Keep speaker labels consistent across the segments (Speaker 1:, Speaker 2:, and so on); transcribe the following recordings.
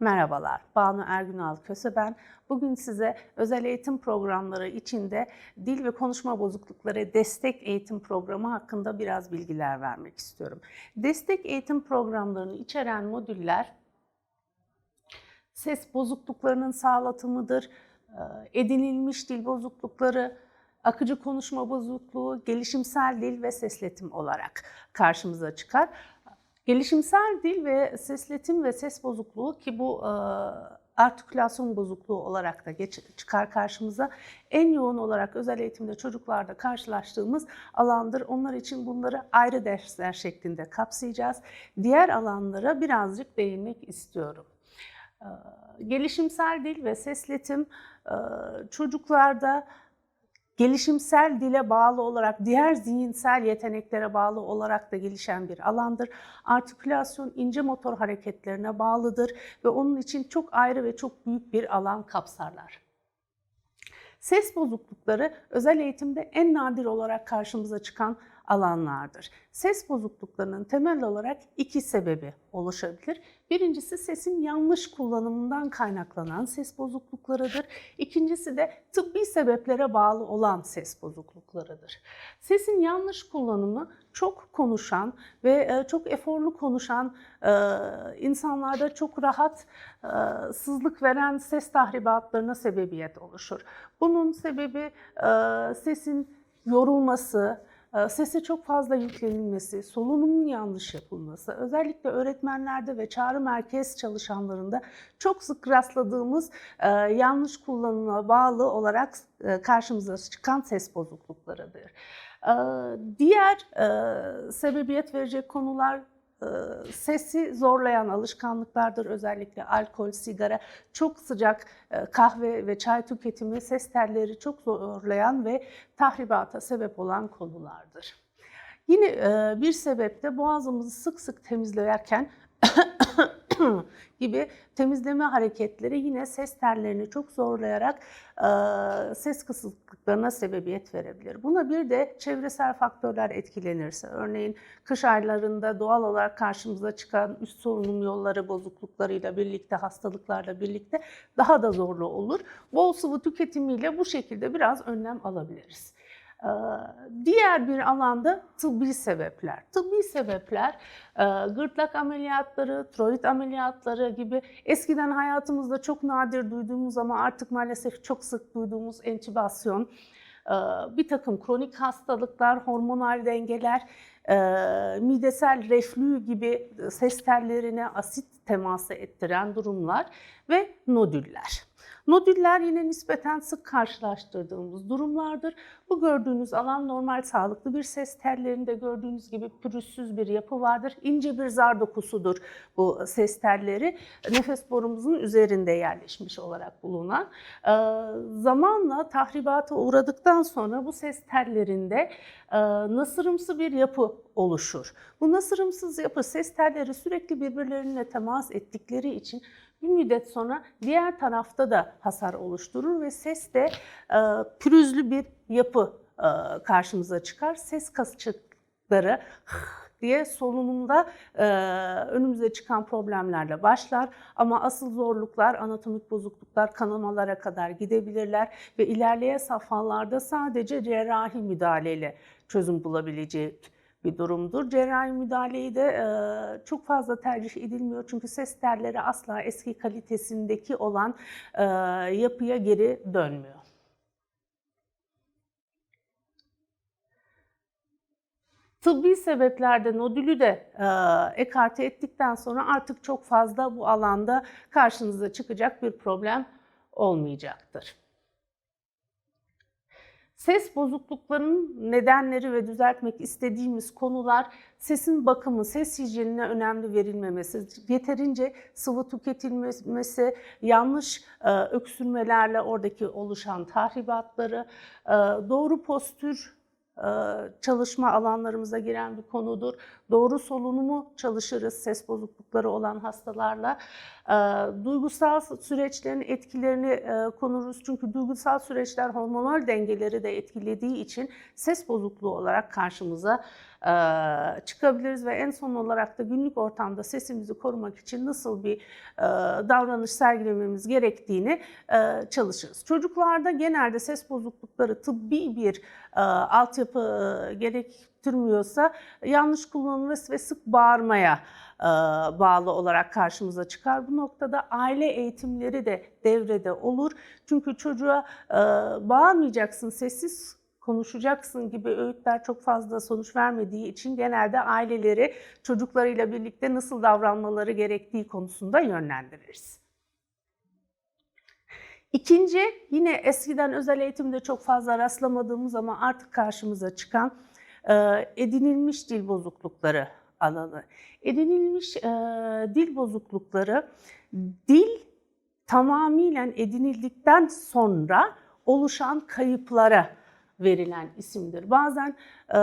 Speaker 1: Merhabalar, Banu Ergünal Köse ben. Bugün size özel eğitim programları içinde dil ve konuşma bozuklukları destek eğitim programı hakkında biraz bilgiler vermek istiyorum. Destek eğitim programlarını içeren modüller ses bozukluklarının sağlatımıdır, edinilmiş dil bozuklukları, akıcı konuşma bozukluğu, gelişimsel dil ve sesletim olarak karşımıza çıkar. Gelişimsel dil ve sesletim ve ses bozukluğu ki bu e, artikülasyon bozukluğu olarak da geç, çıkar karşımıza. En yoğun olarak özel eğitimde çocuklarda karşılaştığımız alandır. Onlar için bunları ayrı dersler şeklinde kapsayacağız. Diğer alanlara birazcık değinmek istiyorum. Ee, Gelişimsel dil ve sesletim e, çocuklarda gelişimsel dile bağlı olarak diğer zihinsel yeteneklere bağlı olarak da gelişen bir alandır. Artikülasyon ince motor hareketlerine bağlıdır ve onun için çok ayrı ve çok büyük bir alan kapsarlar. Ses bozuklukları özel eğitimde en nadir olarak karşımıza çıkan alanlardır. Ses bozukluklarının temel olarak iki sebebi oluşabilir. Birincisi sesin yanlış kullanımından kaynaklanan ses bozukluklarıdır. İkincisi de tıbbi sebeplere bağlı olan ses bozukluklarıdır. Sesin yanlış kullanımı çok konuşan ve e, çok eforlu konuşan e, insanlarda çok rahat e, sızlık veren ses tahribatlarına sebebiyet oluşur. Bunun sebebi sesin yorulması, sese çok fazla yüklenilmesi, solunumun yanlış yapılması, özellikle öğretmenlerde ve çağrı merkez çalışanlarında çok sık rastladığımız e, yanlış kullanıma bağlı olarak e, karşımıza çıkan ses bozukluklarıdır. Ee, diğer e, sebebiyet verecek konular sesi zorlayan alışkanlıklardır. Özellikle alkol, sigara, çok sıcak e, kahve ve çay tüketimi ses telleri çok zorlayan ve tahribata sebep olan konulardır. Yine e, bir sebep de boğazımızı sık sık temizlerken gibi temizleme hareketleri yine ses tellerini çok zorlayarak e, ses kısıtlıklarına sebebiyet verebilir. Buna bir de çevresel faktörler etkilenirse, örneğin kış aylarında doğal olarak karşımıza çıkan üst solunum yolları bozukluklarıyla birlikte, hastalıklarla birlikte daha da zorlu olur. Bol sıvı tüketimiyle bu şekilde biraz önlem alabiliriz. Ee, diğer bir alanda tıbbi sebepler. Tıbbi sebepler e, gırtlak ameliyatları, tiroid ameliyatları gibi eskiden hayatımızda çok nadir duyduğumuz ama artık maalesef çok sık duyduğumuz entübasyon, e, bir takım kronik hastalıklar, hormonal dengeler, e, midesel reflü gibi ses tellerine asit teması ettiren durumlar ve nodüller. Nodüller yine nispeten sık karşılaştırdığımız durumlardır. Bu gördüğünüz alan normal sağlıklı bir ses tellerinde gördüğünüz gibi pürüzsüz bir yapı vardır. İnce bir zar dokusudur bu ses telleri. Nefes borumuzun üzerinde yerleşmiş olarak bulunan. Ee, zamanla tahribata uğradıktan sonra bu ses tellerinde e, nasırımsı bir yapı oluşur. Bu nasırımsız yapı ses telleri sürekli birbirlerine temas ettikleri için bir müddet sonra diğer tarafta da hasar oluşturur ve ses de e, pürüzlü bir yapı e, karşımıza çıkar. Ses kasçıkları diye solunumda e, önümüze çıkan problemlerle başlar. Ama asıl zorluklar, anatomik bozukluklar, kanamalara kadar gidebilirler ve ilerleyen safhalarda sadece cerrahi müdahaleyle çözüm bulabilecek bir durumdur. Cerrahi müdahaleyi de e, çok fazla tercih edilmiyor çünkü ses telleri asla eski kalitesindeki olan e, yapıya geri dönmüyor. Tıbbi sebeplerde nodülü de e, ekarte ettikten sonra artık çok fazla bu alanda karşınıza çıkacak bir problem olmayacaktır. Ses bozukluklarının nedenleri ve düzeltmek istediğimiz konular sesin bakımı, ses hijyenine önemli verilmemesi, yeterince sıvı tüketilmesi, yanlış e, öksürmelerle oradaki oluşan tahribatları, e, doğru postür çalışma alanlarımıza giren bir konudur. Doğru solunumu çalışırız ses bozuklukları olan hastalarla. E, Duygusal süreçlerin etkilerini e, konuruz. Çünkü duygusal süreçler hormonal dengeleri de etkilediği için ses bozukluğu olarak karşımıza e, çıkabiliriz ve en son olarak da günlük ortamda sesimizi korumak için nasıl bir davranış sergilememiz gerektiğini çalışırız. Çocuklarda genelde ses bozuklukları tıbbi bir altyapı gerektirmiyorsa yanlış kullanılması ve sık bağırmaya bağlı olarak karşımıza çıkar. Bu noktada aile eğitimleri de devrede olur. Çünkü çocuğa bağırmayacaksın, sessiz konuşacaksın gibi öğütler çok fazla sonuç vermediği için genelde aileleri çocuklarıyla birlikte nasıl davranmaları gerektiği konusunda yönlendiririz. İkinci, yine eskiden özel eğitimde çok fazla rastlamadığımız ama artık karşımıza çıkan e, edinilmiş dil bozuklukları alanı. Edinilmiş e, dil bozuklukları, dil tamamıyla edinildikten sonra oluşan kayıplara verilen isimdir. Bazen e,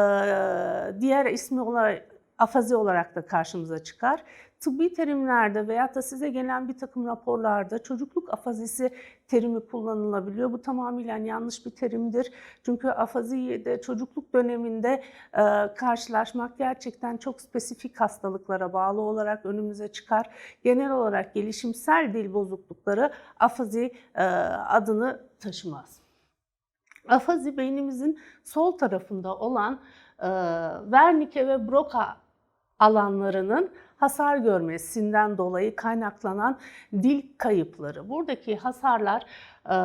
Speaker 1: diğer ismi olarak afazi olarak da karşımıza çıkar. Tıbbi terimlerde veyahut da size gelen bir takım raporlarda çocukluk afazisi terimi kullanılabiliyor. Bu tamamıyla yanlış bir terimdir. Çünkü afaziyi de çocukluk döneminde e, karşılaşmak gerçekten çok spesifik hastalıklara bağlı olarak önümüze çıkar. Genel olarak gelişimsel dil bozuklukları afazi e, adını taşımaz. Afazi beynimizin sol tarafında olan e, Wernicke ve Broca alanlarının hasar görmesinden dolayı kaynaklanan dil kayıpları. Buradaki hasarlar e,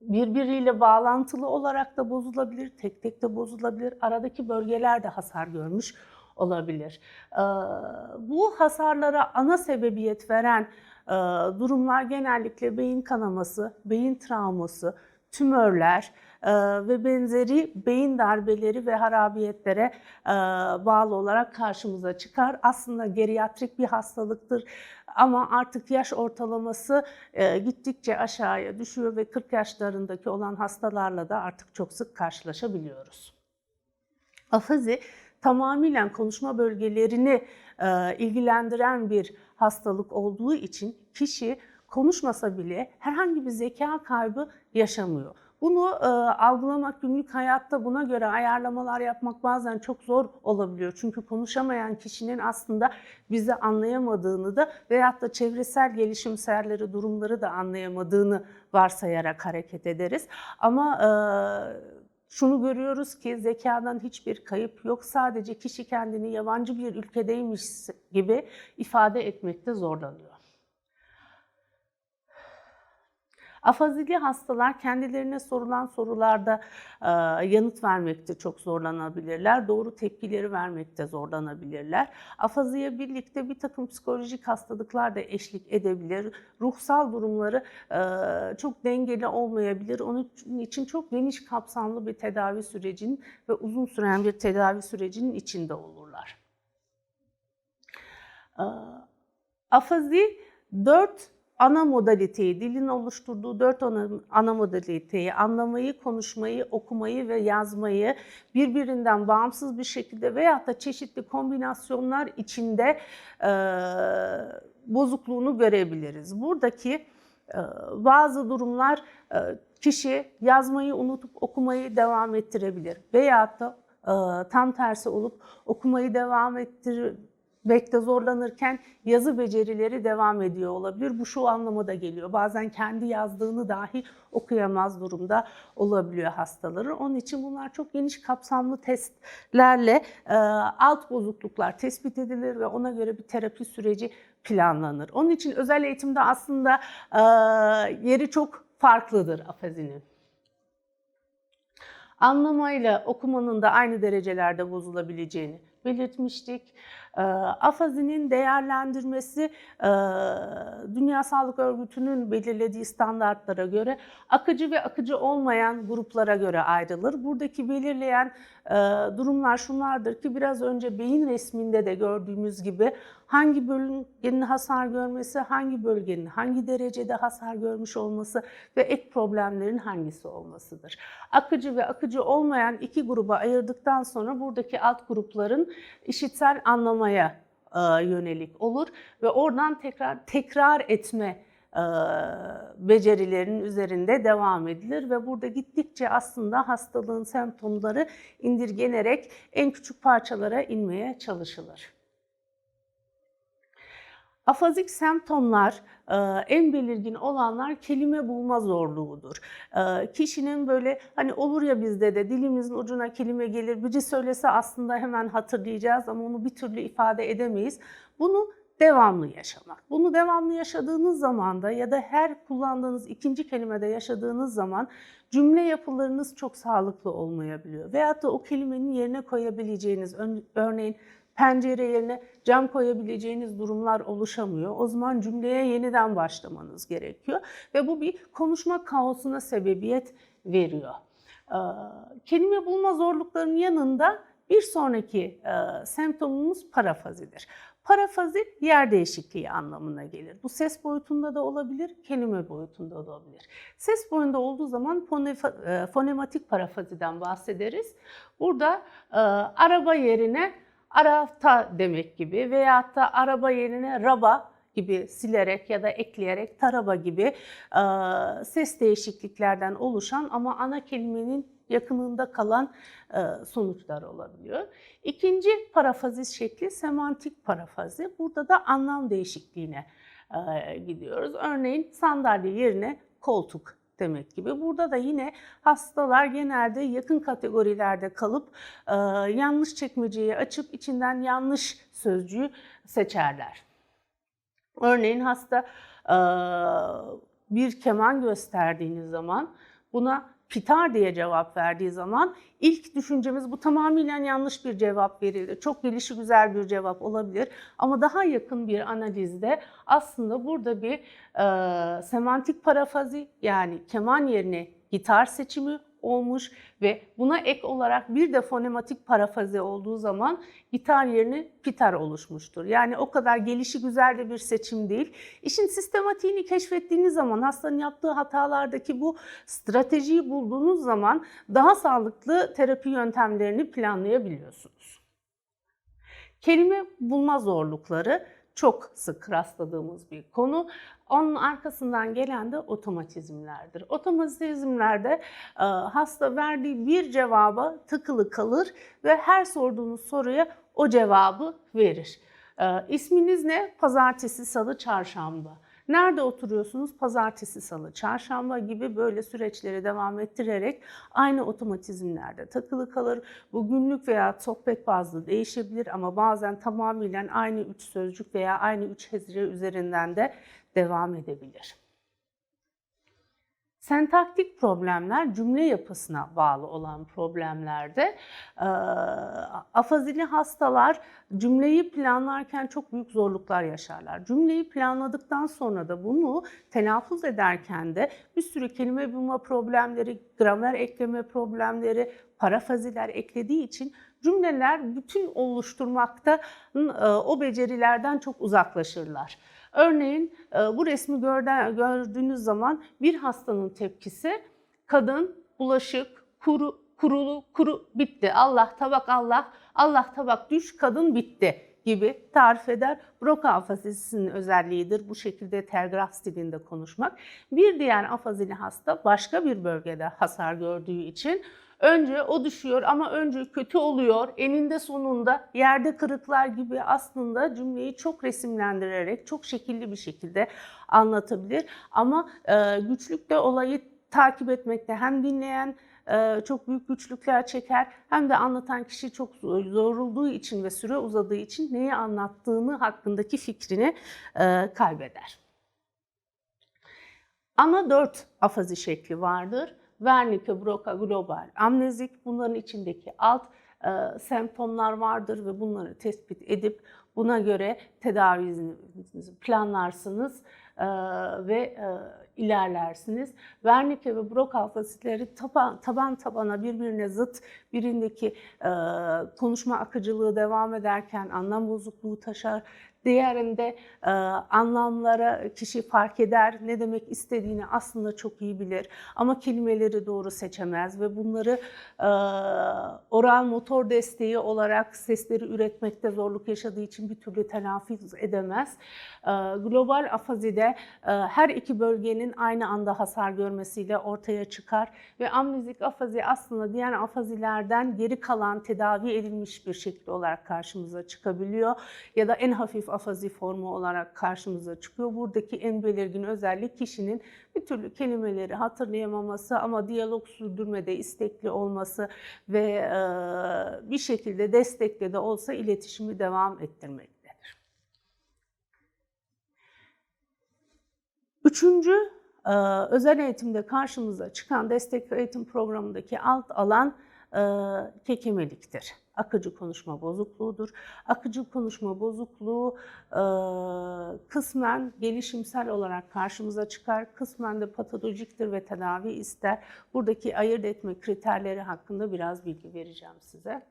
Speaker 1: birbiriyle bağlantılı olarak da bozulabilir, tek tek de bozulabilir. Aradaki bölgeler de hasar görmüş olabilir. E, bu hasarlara ana sebebiyet veren e, durumlar genellikle beyin kanaması, beyin travması, tümörler e, ve benzeri beyin darbeleri ve harabiyetlere e, bağlı olarak karşımıza çıkar. Aslında geriatrik bir hastalıktır ama artık yaş ortalaması e, gittikçe aşağıya düşüyor ve 40 yaşlarındaki olan hastalarla da artık çok sık karşılaşabiliyoruz. Afazi tamamıyla konuşma bölgelerini e, ilgilendiren bir hastalık olduğu için kişi konuşmasa bile herhangi bir zeka kaybı yaşamıyor. Bunu e, algılamak günlük hayatta buna göre ayarlamalar yapmak bazen çok zor olabiliyor. Çünkü konuşamayan kişinin aslında bizi anlayamadığını da veyahut da çevresel gelişimselleri, durumları da anlayamadığını varsayarak hareket ederiz. Ama e, şunu görüyoruz ki zekadan hiçbir kayıp yok. Sadece kişi kendini yabancı bir ülkedeymiş gibi ifade etmekte zorlanıyor. Afazili hastalar kendilerine sorulan sorularda e, yanıt vermekte çok zorlanabilirler. Doğru tepkileri vermekte zorlanabilirler. Afaziye birlikte bir takım psikolojik hastalıklar da eşlik edebilir. Ruhsal durumları e, çok dengeli olmayabilir. Onun için çok geniş kapsamlı bir tedavi sürecinin ve uzun süren bir tedavi sürecinin içinde olurlar. E, afazi 4 ana modaliteyi, dilin oluşturduğu dört ana, ana modaliteyi, anlamayı, konuşmayı, okumayı ve yazmayı birbirinden bağımsız bir şekilde veyahut da çeşitli kombinasyonlar içinde e, bozukluğunu görebiliriz. Buradaki e, bazı durumlar e, kişi yazmayı unutup okumayı devam ettirebilir veyahut da e, tam tersi olup okumayı devam ettirir bekte zorlanırken yazı becerileri devam ediyor olabilir. Bu şu anlama da geliyor. Bazen kendi yazdığını dahi okuyamaz durumda olabiliyor hastaları. Onun için bunlar çok geniş kapsamlı testlerle e, alt bozukluklar tespit edilir ve ona göre bir terapi süreci planlanır. Onun için özel eğitimde aslında e, yeri çok farklıdır afazinin. Anlamayla okumanın da aynı derecelerde bozulabileceğini belirtmiştik. E, afazinin değerlendirmesi e, Dünya Sağlık Örgütü'nün belirlediği standartlara göre akıcı ve akıcı olmayan gruplara göre ayrılır. Buradaki belirleyen e, durumlar şunlardır ki biraz önce beyin resminde de gördüğümüz gibi hangi bölgenin hasar görmesi, hangi bölgenin hangi derecede hasar görmüş olması ve ek problemlerin hangisi olmasıdır. Akıcı ve akıcı olmayan iki gruba ayırdıktan sonra buradaki alt grupların işitsel anlamaya e, yönelik olur ve oradan tekrar tekrar etme e, becerilerinin üzerinde devam edilir ve burada gittikçe aslında hastalığın semptomları indirgenerek en küçük parçalara inmeye çalışılır. Afazik semptomlar e, en belirgin olanlar kelime bulma zorluğudur. E, Kişinin böyle hani olur ya bizde de dilimizin ucuna kelime gelir, biri söylese aslında hemen hatırlayacağız ama onu bir türlü ifade edemeyiz. Bunu devamlı yaşamak. Bunu devamlı yaşadığınız zaman da ya da her kullandığınız ikinci kelimede yaşadığınız zaman cümle yapılarınız çok sağlıklı olmayabiliyor. Veyahut da o kelimenin yerine koyabileceğiniz, örneğin pencere yerine cam koyabileceğiniz durumlar oluşamıyor. O zaman cümleye yeniden başlamanız gerekiyor ve bu bir konuşma kaosuna sebebiyet veriyor. Kelime bulma zorluklarının yanında bir sonraki e, semptomumuz parafazidir. Parafazi yer değişikliği anlamına gelir. Bu ses boyutunda da olabilir, kelime boyutunda da olabilir. Ses boyunda olduğu zaman e, fonematik parafaziden bahsederiz. Burada e, araba yerine arafta demek gibi veyahut da araba yerine raba gibi silerek ya da ekleyerek taraba gibi e, ses değişikliklerden oluşan ama ana kelimenin yakınında kalan e, sonuçlar olabiliyor. İkinci parafazis şekli semantik parafazi. Burada da anlam değişikliğine e, gidiyoruz. Örneğin sandalye yerine koltuk demek gibi. Burada da yine hastalar genelde yakın kategorilerde kalıp e, yanlış çekmeceyi açıp içinden yanlış sözcüğü seçerler. Örneğin hasta e, bir keman gösterdiğiniz zaman buna pitar diye cevap verdiği zaman ilk düşüncemiz bu tamamen yanlış bir cevap verildi. Çok gelişi güzel bir cevap olabilir ama daha yakın bir analizde aslında burada bir e, semantik parafazi yani keman yerine gitar seçimi olmuş ve buna ek olarak bir de fonematik parafazi olduğu zaman gitar yerine pitar oluşmuştur. Yani o kadar gelişi güzel de bir seçim değil. İşin sistematiğini keşfettiğiniz zaman hastanın yaptığı hatalardaki bu stratejiyi bulduğunuz zaman daha sağlıklı terapi yöntemlerini planlayabiliyorsunuz. Kelime bulma zorlukları çok sık rastladığımız bir konu. Onun arkasından gelen de otomatizmlerdir. Otomatizmlerde e, hasta verdiği bir cevaba tıkılı kalır ve her sorduğunuz soruya o cevabı verir. E, isminiz ne? Pazartesi, salı, çarşamba. Nerede oturuyorsunuz? Pazartesi, salı, çarşamba gibi böyle süreçleri devam ettirerek aynı otomatizmlerde takılı kalır. Bu günlük veya sohbet bazlı değişebilir ama bazen tamamen aynı üç sözcük veya aynı üç hezire üzerinden de devam edebilir. Sentaktik problemler cümle yapısına bağlı olan problemlerde afazili hastalar cümleyi planlarken çok büyük zorluklar yaşarlar. Cümleyi planladıktan sonra da bunu telaffuz ederken de bir sürü kelime bulma problemleri, gramer ekleme problemleri, parafaziler eklediği için cümleler bütün oluşturmakta o becerilerden çok uzaklaşırlar. Örneğin e, bu resmi gördüğünüz zaman bir hastanın tepkisi kadın bulaşık, kuru, kurulu, kuru bitti. Allah tabak Allah, Allah tabak düş, kadın bitti gibi tarif eder. Broca afazisinin özelliğidir bu şekilde telgraf stilinde konuşmak. Bir diğer afazili hasta başka bir bölgede hasar gördüğü için Önce o düşüyor ama önce kötü oluyor. Eninde sonunda yerde kırıklar gibi aslında cümleyi çok resimlendirerek, çok şekilli bir şekilde anlatabilir. Ama e, güçlükte olayı takip etmekte hem dinleyen e, çok büyük güçlükler çeker hem de anlatan kişi çok zorulduğu için ve süre uzadığı için neyi anlattığını hakkındaki fikrini e, kaybeder. Ana dört afazi şekli vardır. Wernicke, Broca, Global, amnezik bunların içindeki alt e, semptomlar vardır ve bunları tespit edip buna göre tedavinizi planlarsınız e, ve e, ilerlersiniz. Wernicke ve Brock alfasitleri taban, taban tabana birbirine zıt birindeki e, konuşma akıcılığı devam ederken anlam bozukluğu taşar. Diğerinde e, anlamlara kişi fark eder, ne demek istediğini aslında çok iyi bilir ama kelimeleri doğru seçemez ve bunları e, oral motor desteği olarak sesleri üretmekte zorluk yaşadığı için bir türlü telaffuz edemez. E, global afazide e, her iki bölgenin aynı anda hasar görmesiyle ortaya çıkar ve amnezik afazi aslında diğer afazilerden geri kalan tedavi edilmiş bir şekil olarak karşımıza çıkabiliyor ya da en hafif afazi formu olarak karşımıza çıkıyor. Buradaki en belirgin özellik kişinin bir türlü kelimeleri hatırlayamaması ama diyalog sürdürmede istekli olması ve e, bir şekilde destekle de olsa iletişimi devam ettirmektedir. Üçüncü e, özel eğitimde karşımıza çıkan destek eğitim programındaki alt alan e, kekemeliktir. Akıcı konuşma bozukluğudur. Akıcı konuşma bozukluğu e, kısmen gelişimsel olarak karşımıza çıkar, kısmen de patolojiktir ve tedavi ister. Buradaki ayırt etme kriterleri hakkında biraz bilgi vereceğim size.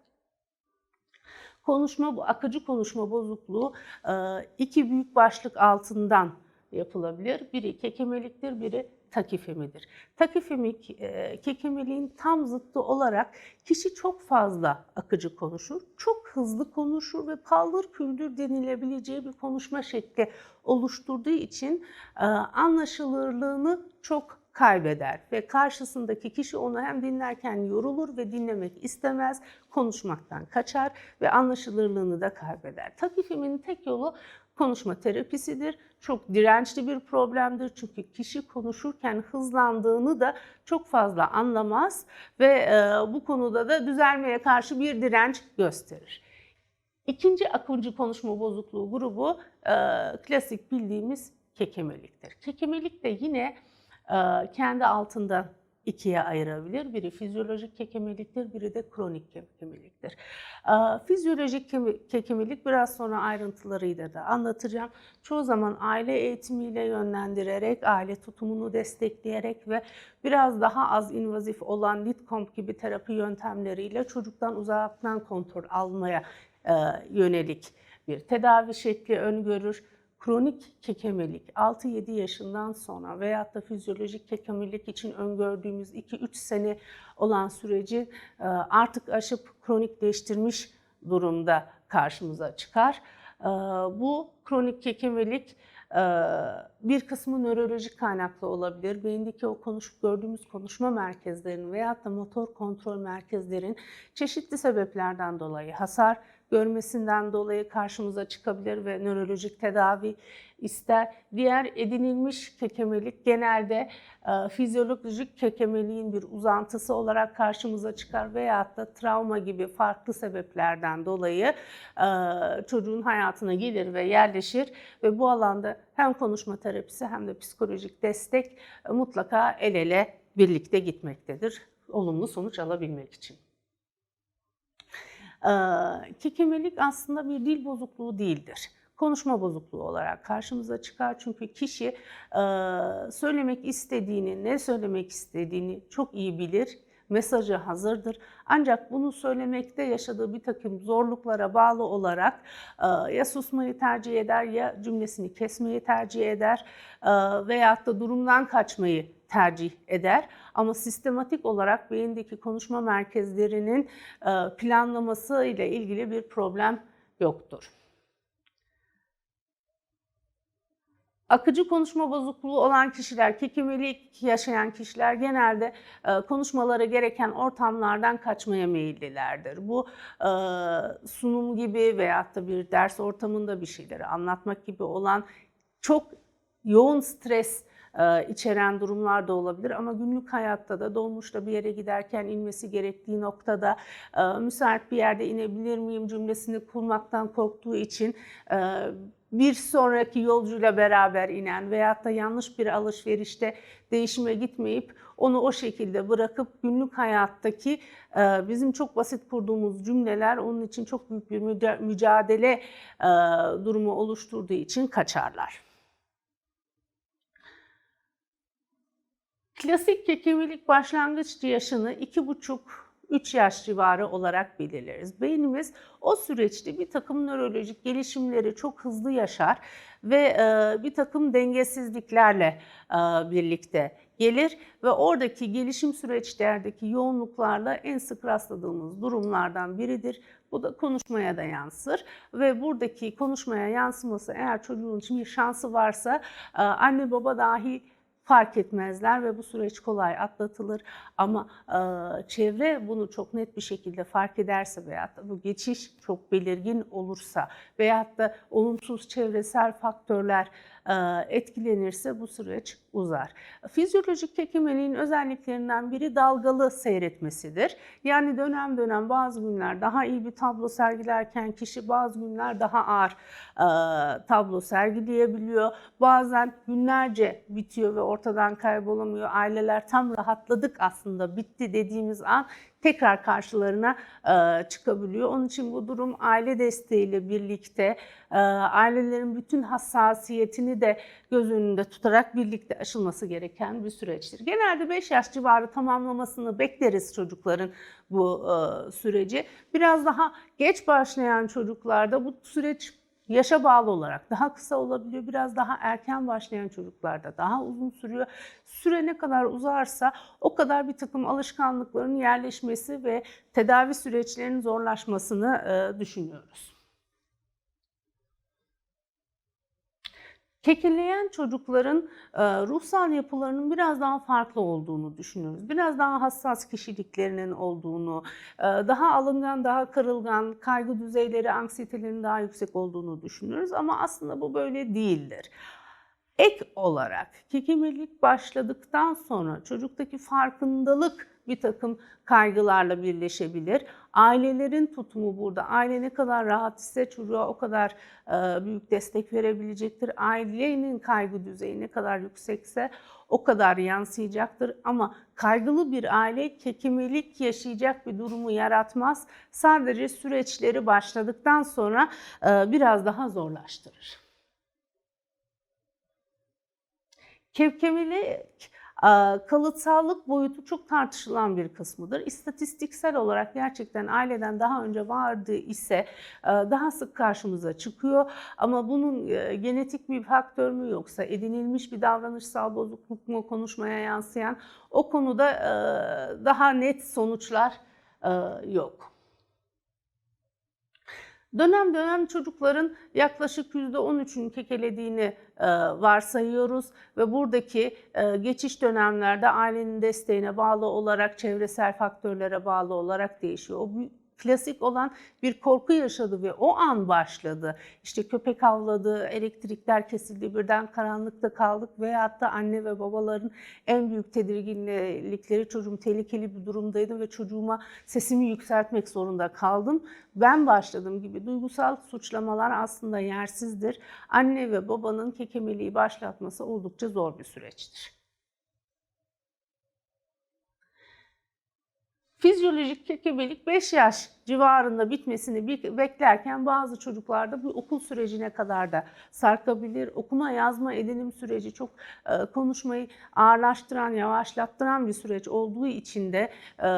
Speaker 1: Konuşma, akıcı konuşma bozukluğu e, iki büyük başlık altından yapılabilir. Biri kekemeliktir, biri takifemidir. Takifemik, e, kekemeliğin tam zıttı olarak kişi çok fazla akıcı konuşur, çok hızlı konuşur ve paldır küldür denilebileceği bir konuşma şekli oluşturduğu için e, anlaşılırlığını çok kaybeder ve karşısındaki kişi onu hem dinlerken yorulur ve dinlemek istemez, konuşmaktan kaçar ve anlaşılırlığını da kaybeder. Takifemin tek yolu konuşma terapisidir. Çok dirençli bir problemdir çünkü kişi konuşurken hızlandığını da çok fazla anlamaz ve e, bu konuda da düzelmeye karşı bir direnç gösterir. İkinci akıncı konuşma bozukluğu grubu e, klasik bildiğimiz kekemeliktir. Kekemelik de yine e, kendi altında ikiye ayırabilir. Biri fizyolojik kekemeliktir, biri de kronik kekemeliktir. Fizyolojik kekemelik biraz sonra ayrıntılarıyla da anlatacağım. Çoğu zaman aile eğitimiyle yönlendirerek, aile tutumunu destekleyerek ve biraz daha az invazif olan LITCOMP gibi terapi yöntemleriyle çocuktan uzaktan kontrol almaya yönelik bir tedavi şekli öngörür kronik kekemelik 6-7 yaşından sonra veyahut da fizyolojik kekemelik için öngördüğümüz 2-3 sene olan süreci e, artık aşıp kronikleştirmiş durumda karşımıza çıkar. E, bu kronik kekemelik e, bir kısmı nörolojik kaynaklı olabilir. Beyindeki o konuş, gördüğümüz konuşma merkezlerinin veyahut da motor kontrol merkezlerin çeşitli sebeplerden dolayı hasar görmesinden dolayı karşımıza çıkabilir ve nörolojik tedavi ister. Diğer edinilmiş kekemelik genelde e, fizyolojik kekemeliğin bir uzantısı olarak karşımıza çıkar veyahut da travma gibi farklı sebeplerden dolayı e, çocuğun hayatına gelir ve yerleşir ve bu alanda hem konuşma terapisi hem de psikolojik destek e, mutlaka el ele birlikte gitmektedir olumlu sonuç alabilmek için. Kekemelik aslında bir dil bozukluğu değildir. Konuşma bozukluğu olarak karşımıza çıkar çünkü kişi söylemek istediğini, ne söylemek istediğini çok iyi bilir, mesajı hazırdır. Ancak bunu söylemekte yaşadığı bir takım zorluklara bağlı olarak ya susmayı tercih eder ya cümlesini kesmeyi tercih eder veyahut da durumdan kaçmayı tercih eder. Ama sistematik olarak beyindeki konuşma merkezlerinin e, planlaması ile ilgili bir problem yoktur. Akıcı konuşma bozukluğu olan kişiler, kekemelik yaşayan kişiler genelde e, konuşmaları gereken ortamlardan kaçmaya meyillilerdir. Bu e, sunum gibi veyahut da bir ders ortamında bir şeyleri anlatmak gibi olan çok yoğun stres içeren durumlar da olabilir. Ama günlük hayatta da dolmuşta bir yere giderken inmesi gerektiği noktada e, müsait bir yerde inebilir miyim cümlesini kurmaktan korktuğu için e, bir sonraki yolcuyla beraber inen veyahut da yanlış bir alışverişte değişime gitmeyip onu o şekilde bırakıp günlük hayattaki e, bizim çok basit kurduğumuz cümleler onun için çok büyük bir müca- mücadele durumu oluşturduğu için kaçarlar. Klasik kekemelik başlangıç yaşını 2,5-3 yaş civarı olarak belirleriz. Beynimiz o süreçte bir takım nörolojik gelişimleri çok hızlı yaşar ve e, bir takım dengesizliklerle e, birlikte gelir ve oradaki gelişim süreçlerdeki yoğunluklarla en sık rastladığımız durumlardan biridir. Bu da konuşmaya da yansır ve buradaki konuşmaya yansıması eğer çocuğun için bir şansı varsa e, anne baba dahi fark etmezler ve bu süreç kolay atlatılır. Ama e, çevre bunu çok net bir şekilde fark ederse veyahut da bu geçiş çok belirgin olursa veyahut da olumsuz çevresel faktörler etkilenirse bu süreç uzar. Fizyolojik kekemeliğin özelliklerinden biri dalgalı seyretmesidir. Yani dönem dönem bazı günler daha iyi bir tablo sergilerken kişi bazı günler daha ağır tablo sergileyebiliyor. Bazen günlerce bitiyor ve ortadan kaybolamıyor. Aileler tam rahatladık aslında bitti dediğimiz an tekrar karşılarına e, çıkabiliyor. Onun için bu durum aile desteğiyle birlikte e, ailelerin bütün hassasiyetini de göz önünde tutarak birlikte aşılması gereken bir süreçtir. Genelde 5 yaş civarı tamamlamasını bekleriz çocukların bu e, süreci. Biraz daha geç başlayan çocuklarda bu süreç yaşa bağlı olarak daha kısa olabiliyor. Biraz daha erken başlayan çocuklarda daha uzun sürüyor. Süre ne kadar uzarsa o kadar bir takım alışkanlıkların yerleşmesi ve tedavi süreçlerinin zorlaşmasını düşünüyoruz. Kekeleyen çocukların e, ruhsal yapılarının biraz daha farklı olduğunu düşünüyoruz. Biraz daha hassas kişiliklerinin olduğunu, e, daha alıngan, daha kırılgan, kaygı düzeyleri, anksiyetelerinin daha yüksek olduğunu düşünüyoruz. Ama aslında bu böyle değildir. Ek olarak kekemelik başladıktan sonra çocuktaki farkındalık bir takım kaygılarla birleşebilir. Ailelerin tutumu burada. Aile ne kadar rahat ise çocuğa o kadar e, büyük destek verebilecektir. Ailenin kaygı düzeyi ne kadar yüksekse o kadar yansıyacaktır. Ama kaygılı bir aile kekemelik yaşayacak bir durumu yaratmaz. Sadece süreçleri başladıktan sonra e, biraz daha zorlaştırır. Kevkemelik kalıtsallık boyutu çok tartışılan bir kısmıdır. İstatistiksel olarak gerçekten aileden daha önce vardı ise daha sık karşımıza çıkıyor. Ama bunun genetik bir faktör mü yoksa edinilmiş bir davranışsal bozukluk mu konuşmaya yansıyan o konuda daha net sonuçlar yok. Dönem dönem çocukların yaklaşık %13'ün kekelediğini e, varsayıyoruz ve buradaki e, geçiş dönemlerde ailenin desteğine bağlı olarak, çevresel faktörlere bağlı olarak değişiyor. O klasik olan bir korku yaşadı ve o an başladı. İşte köpek avladı, elektrikler kesildi, birden karanlıkta kaldık veyahut da anne ve babaların en büyük tedirginlikleri çocuğum tehlikeli bir durumdaydı ve çocuğuma sesimi yükseltmek zorunda kaldım. Ben başladım gibi duygusal suçlamalar aslında yersizdir. Anne ve babanın kekemeliği başlatması oldukça zor bir süreçtir. Fizyolojik kekemelik 5 yaş civarında bitmesini beklerken bazı çocuklarda bu okul sürecine kadar da sarkabilir. Okuma yazma edinim süreci çok e, konuşmayı ağırlaştıran, yavaşlattıran bir süreç olduğu için de e,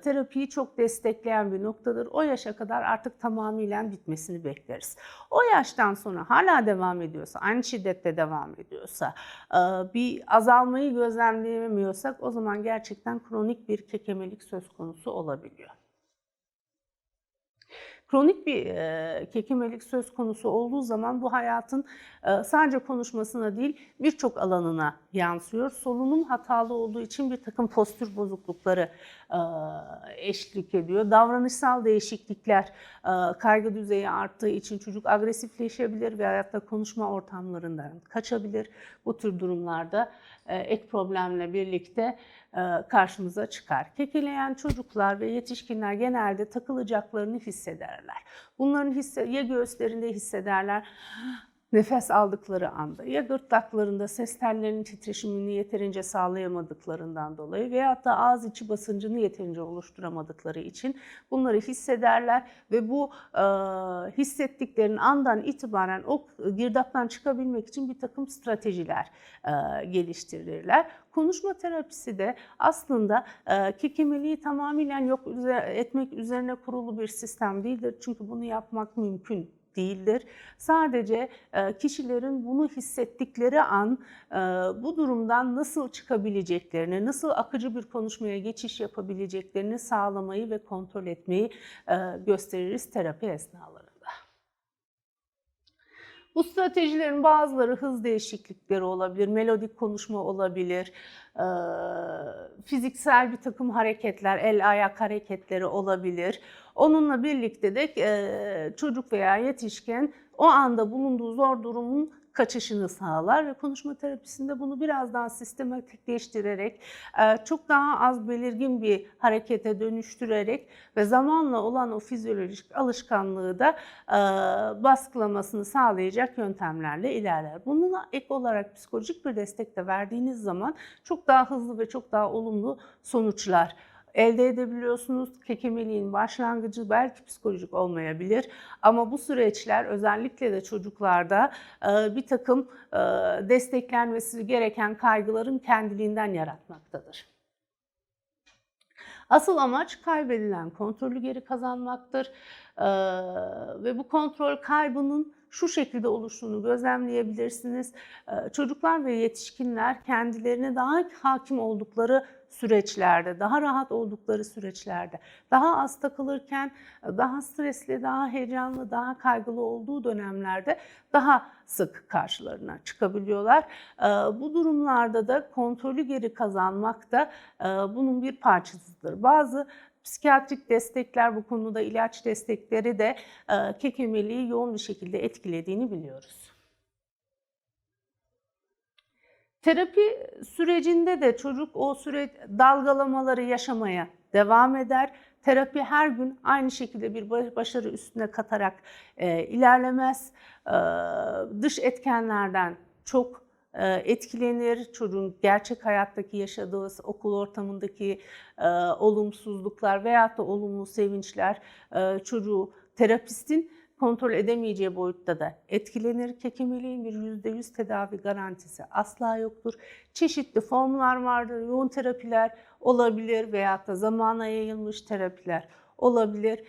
Speaker 1: terapiyi çok destekleyen bir noktadır. O yaşa kadar artık tamamıyla bitmesini bekleriz. O yaştan sonra hala devam ediyorsa, aynı şiddette devam ediyorsa, e, bir azalmayı gözlemleyemiyorsak o zaman gerçekten kronik bir kekemelik söz konusu olabiliyor. Kronik bir e, kekemelik söz konusu olduğu zaman bu hayatın e, sadece konuşmasına değil birçok alanına yansıyor. Solunum hatalı olduğu için bir takım postür bozuklukları e, eşlik ediyor. Davranışsal değişiklikler, e, kaygı düzeyi arttığı için çocuk agresifleşebilir ve hayatta konuşma ortamlarından kaçabilir. Bu tür durumlarda e, ek problemle birlikte karşımıza çıkar. Kekeleyen çocuklar ve yetişkinler genelde takılacaklarını hissederler. Bunların hisse, ya göğüslerinde hissederler, nefes aldıkları anda ya gırtlaklarında ses tellerinin titreşimini yeterince sağlayamadıklarından dolayı veyahut da ağız içi basıncını yeterince oluşturamadıkları için bunları hissederler ve bu e, hissettiklerinin andan itibaren o girdaptan çıkabilmek için bir takım stratejiler e, geliştirirler. Konuşma terapisi de aslında e, kekemeliği tamamen yok etmek üzerine kurulu bir sistem değildir. Çünkü bunu yapmak mümkün değildir. Sadece e, kişilerin bunu hissettikleri an e, bu durumdan nasıl çıkabileceklerini, nasıl akıcı bir konuşmaya geçiş yapabileceklerini sağlamayı ve kontrol etmeyi e, gösteririz terapi esnalarında. Bu stratejilerin bazıları hız değişiklikleri olabilir, melodik konuşma olabilir, fiziksel bir takım hareketler, el ayak hareketleri olabilir. Onunla birlikte de çocuk veya yetişkin o anda bulunduğu zor durumun kaçışını sağlar ve konuşma terapisinde bunu biraz daha sistematikleştirerek, e, çok daha az belirgin bir harekete dönüştürerek ve zamanla olan o fizyolojik alışkanlığı da e, baskılamasını sağlayacak yöntemlerle ilerler. Bununla ek olarak psikolojik bir destek de verdiğiniz zaman çok daha hızlı ve çok daha olumlu sonuçlar elde edebiliyorsunuz. Kekemeliğin başlangıcı belki psikolojik olmayabilir ama bu süreçler özellikle de çocuklarda e, bir takım e, desteklenmesi gereken kaygıların kendiliğinden yaratmaktadır. Asıl amaç kaybedilen kontrolü geri kazanmaktır Ee, ve bu kontrol kaybının şu şekilde oluştuğunu gözlemleyebilirsiniz. Ee, çocuklar ve yetişkinler kendilerine daha hakim oldukları süreçlerde, daha rahat oldukları süreçlerde, daha az takılırken daha stresli, daha heyecanlı, daha kaygılı olduğu dönemlerde daha sık karşılarına çıkabiliyorlar. Ee, Bu durumlarda da kontrolü geri kazanmak da e, bunun bir parçasıdır. Bazı psikiyatrik destekler bu konuda ilaç destekleri de e, kekemeliği yoğun bir şekilde etkilediğini biliyoruz. Terapi sürecinde de çocuk o süre dalgalamaları yaşamaya devam eder. Terapi her gün aynı şekilde bir başarı üstüne katarak e, ilerlemez. E, dış etkenlerden çok etkilenir. Çocuğun gerçek hayattaki yaşadığı okul ortamındaki e, olumsuzluklar veyahut da olumlu sevinçler e, çocuğu terapistin kontrol edemeyeceği boyutta da etkilenir. Kekemeliğin bir %100 tedavi garantisi asla yoktur. Çeşitli formlar vardır, yoğun terapiler olabilir veyahut da zamana yayılmış terapiler olabilir.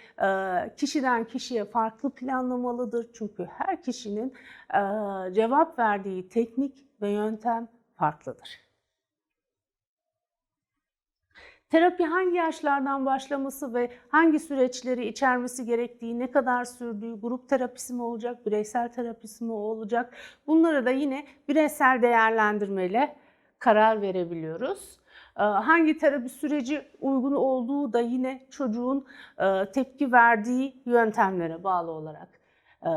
Speaker 1: Kişiden kişiye farklı planlamalıdır. Çünkü her kişinin cevap verdiği teknik ve yöntem farklıdır. Terapi hangi yaşlardan başlaması ve hangi süreçleri içermesi gerektiği, ne kadar sürdüğü, grup terapisi mi olacak, bireysel terapisi mi olacak bunları da yine bireysel değerlendirmeyle karar verebiliyoruz. Ee, Hangi terapi süreci uygun olduğu da yine çocuğun e, tepki verdiği yöntemlere bağlı olarak e,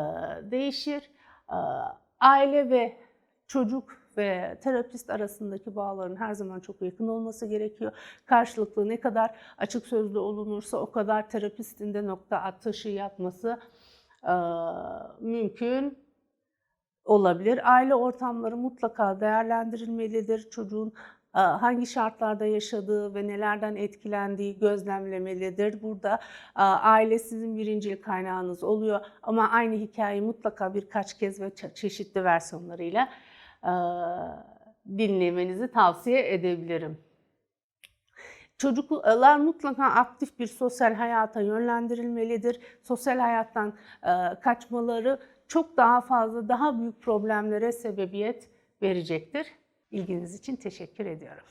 Speaker 1: değişir. Ee, Aile ve çocuk ve terapist arasındaki bağların her zaman çok yakın olması gerekiyor. Karşılıklı ne kadar açık sözlü olunursa o kadar terapistin de nokta atışı yapması e, mümkün olabilir. Aile ortamları mutlaka değerlendirilmelidir. Çocuğun e, hangi şartlarda yaşadığı ve nelerden etkilendiği gözlemlemelidir. Burada e, aile sizin birincil kaynağınız oluyor ama aynı hikayeyi mutlaka birkaç kez ve çe- çeşitli versiyonlarıyla e, dinlemenizi tavsiye edebilirim. Çocuklar mutlaka aktif bir sosyal hayata yönlendirilmelidir. Sosyal hayattan e, kaçmaları çok daha fazla, daha büyük problemlere sebebiyet verecektir. İlginiz için teşekkür ediyorum.